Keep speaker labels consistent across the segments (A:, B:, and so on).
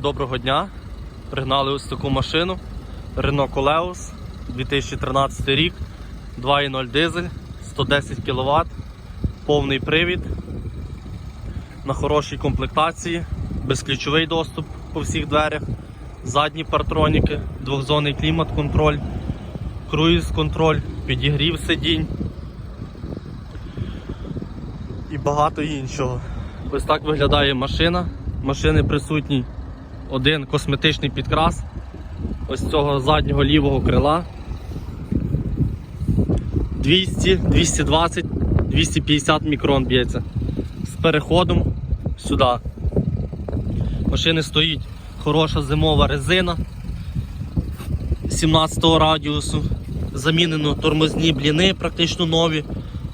A: Доброго дня. Пригнали ось таку машину Renault Coleos 2013 рік, 2.0 дизель, 110 кВт, повний привід на хорошій комплектації, безключовий доступ по всіх дверях, задні партроніки, двохзонний клімат-контроль, круїз-контроль, підігрів сидінь і багато іншого. Ось так виглядає машина. Машини присутній один косметичний підкрас ось цього заднього лівого крила. 200, 220, 250 мікрон б'ється. З переходом сюди. Машини стоїть хороша зимова резина 17 радіусу. Замінено тормозні бліни, практично нові,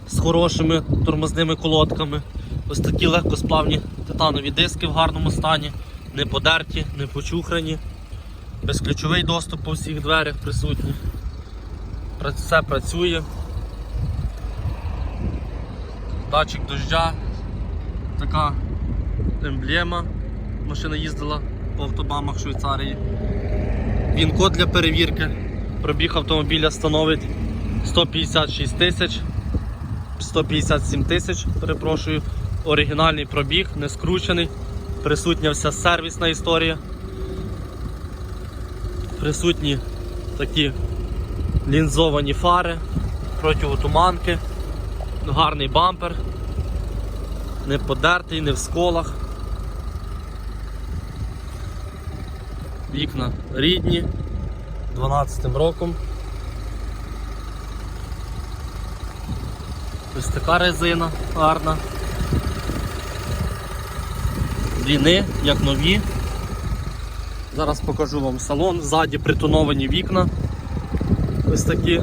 A: з хорошими тормозними колодками. Ось такі легкосплавні титанові диски в гарному стані, не подерті, не почухрані. Безключовий доступ по всіх дверях присутній. Все працює. Датчик дождя, така емблема. Машина їздила по автобамах Швейцарії. Він код для перевірки. Пробіг автомобіля становить 156 тисяч. 157 тисяч, перепрошую. Оригінальний пробіг, не скручений. Присутня вся сервісна історія. Присутні такі лінзовані фари, противотуманки, гарний бампер, не подертий, не в сколах. Вікна рідні, 12 роком. Ось така резина гарна. Бліни, як нові. Зараз покажу вам салон, ззаді притоновані вікна. Ось такі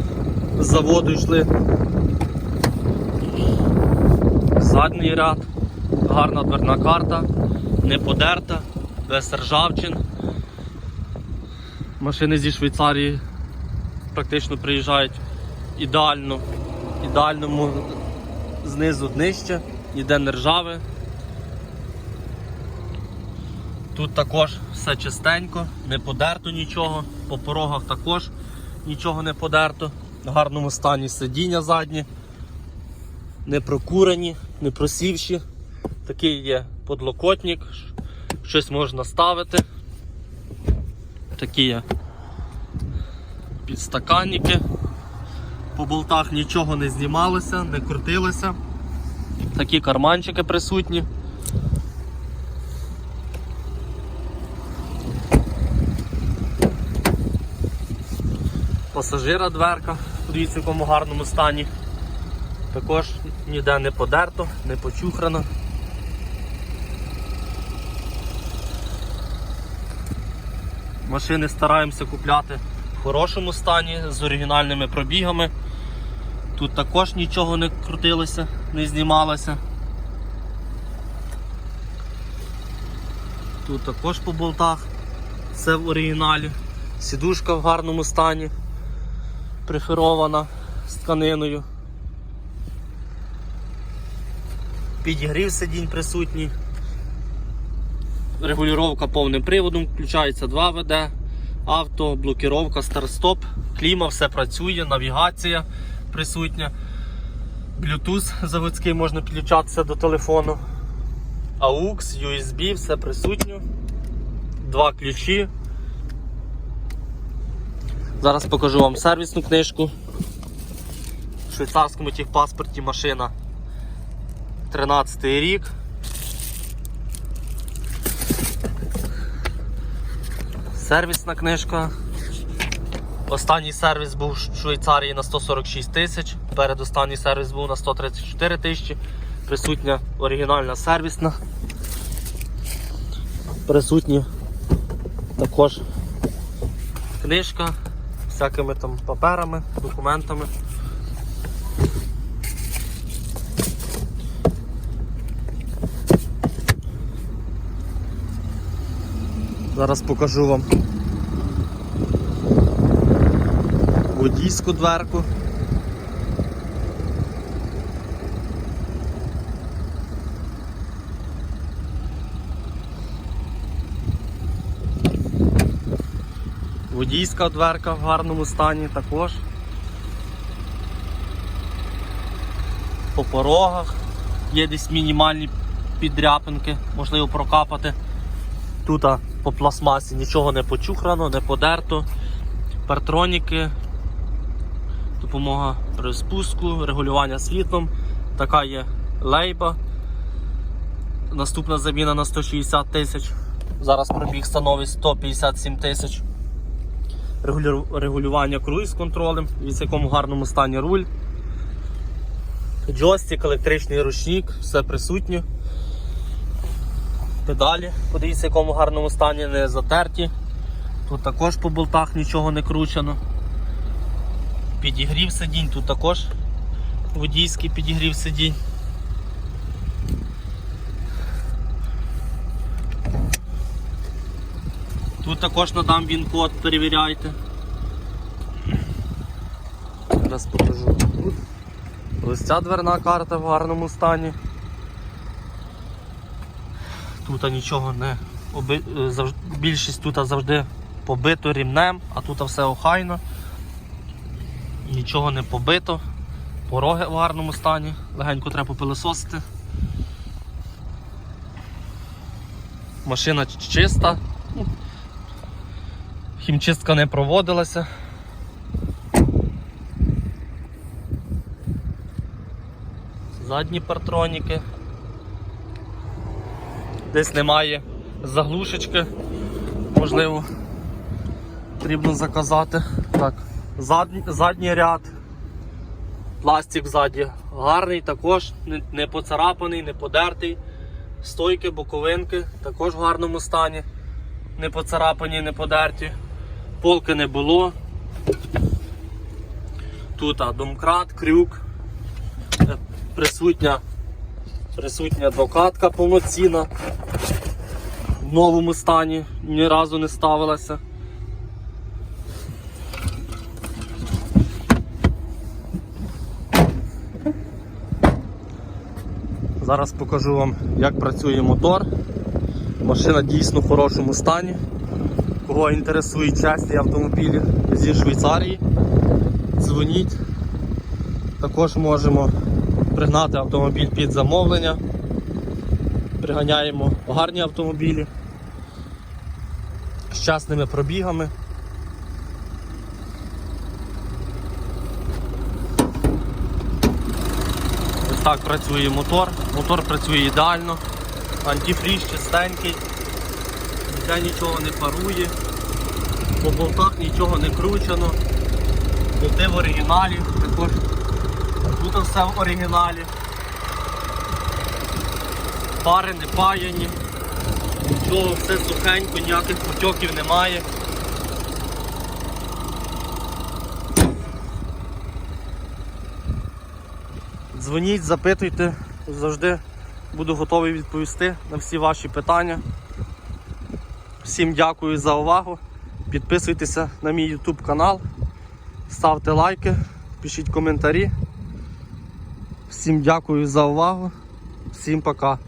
A: з заводу йшли. Задній ряд, гарна дверна карта, не подерта, без ржавчин. Машини зі Швейцарії практично приїжджають ідеально, ідеальному знизу днище, ніде не ржаве. Тут також все чистенько, не подерто нічого, по порогах також нічого не подерто. В гарному стані сидіння задні, не прокурені, не просівші. Такий є подлокотник, щось можна ставити. Такі є підстаканники. По болтах нічого не знімалося, не крутилося. Такі карманчики присутні. Пасажира дверка, подивіться в якому гарному стані. Також ніде не подерто, не почухрано. Машини стараємося купляти в хорошому стані, з оригінальними пробігами. Тут також нічого не крутилося, не знімалося. Тут також по болтах все в оригіналі. Сідушка в гарному стані, преферована з тканиною. Підігрів сидінь присутній. Регулювання повним приводом, включається 2 ВД, авто, блокіровка, старт-стоп, кліма, все працює, навігація присутня. Bluetooth заводський можна підключатися до телефону. AUX, USB, все присутньо. Два ключі. Зараз покажу вам сервісну книжку. В швейцарському техпаспорті машина 13 рік. Сервісна книжка. Останній сервіс був в Швейцарії на 146 тисяч, передостанній сервіс був на 134 тисячі. Присутня оригінальна сервісна. Присутні також книжка всякими там паперами, документами. Зараз покажу вам водійську дверку. Водійська дверка в гарному стані також. По порогах є десь мінімальні підряпинки, можливо прокапати. Тут по пластмасі нічого не почухрано, не подерто. Партроніки, допомога при спуску, регулювання світлом. Така є лейба. Наступна заміна на 160 тисяч. Зараз пробіг становить 157 тисяч. Регулю- Регулювання круїз контролем, в якому гарному стані руль. Джойстик, електричний ручник, все присутнє. Педалі, подивіться, в якому гарному стані не затерті. Тут також по болтах нічого не кручено. Підігрів сидінь, тут також водійський підігрів сидінь. Тут також надам він код, перевіряйте. Зараз покажу тут. Ось ця дверна карта в гарному стані. Тут нічого не оби... е, більшість тут завжди побито рівнем, а тут все охайно. Нічого не побито. Пороги в гарному стані, легенько треба попилисосити. Машина чиста. Хімчистка не проводилася. Задні партроніки. Десь немає заглушечки. Можливо, потрібно заказати. Так, задній, задній ряд. Пластик ззаді гарний, також не поцарапаний, не подертий. Стойки, боковинки також в гарному стані. Не поцарапані, не подерті. Полки не було. Тут а, домкрат, крюк. Е, Присутня, присутня докатка повноцінна. В новому стані ні разу не ставилася. Зараз покажу вам, як працює мотор. Машина дійсно в хорошому стані. Кого інтересують часті автомобілі зі Швейцарії, дзвоніть. Також можемо пригнати автомобіль під замовлення. Приганяємо гарні автомобілі з частними пробігами. Ось так працює мотор. Мотор працює ідеально, антифріз чистенький, ніде нічого не парує, по болтах нічого не кручено, болти в оригіналі, також тут все в оригіналі. Пари не паяні, нічого, все сухенько, ніяких потьоків немає. Дзвоніть, запитуйте, завжди буду готовий відповісти на всі ваші питання. Всім дякую за увагу. Підписуйтеся на мій YouTube канал, ставте лайки, пишіть коментарі. Всім дякую за увагу. Всім пока.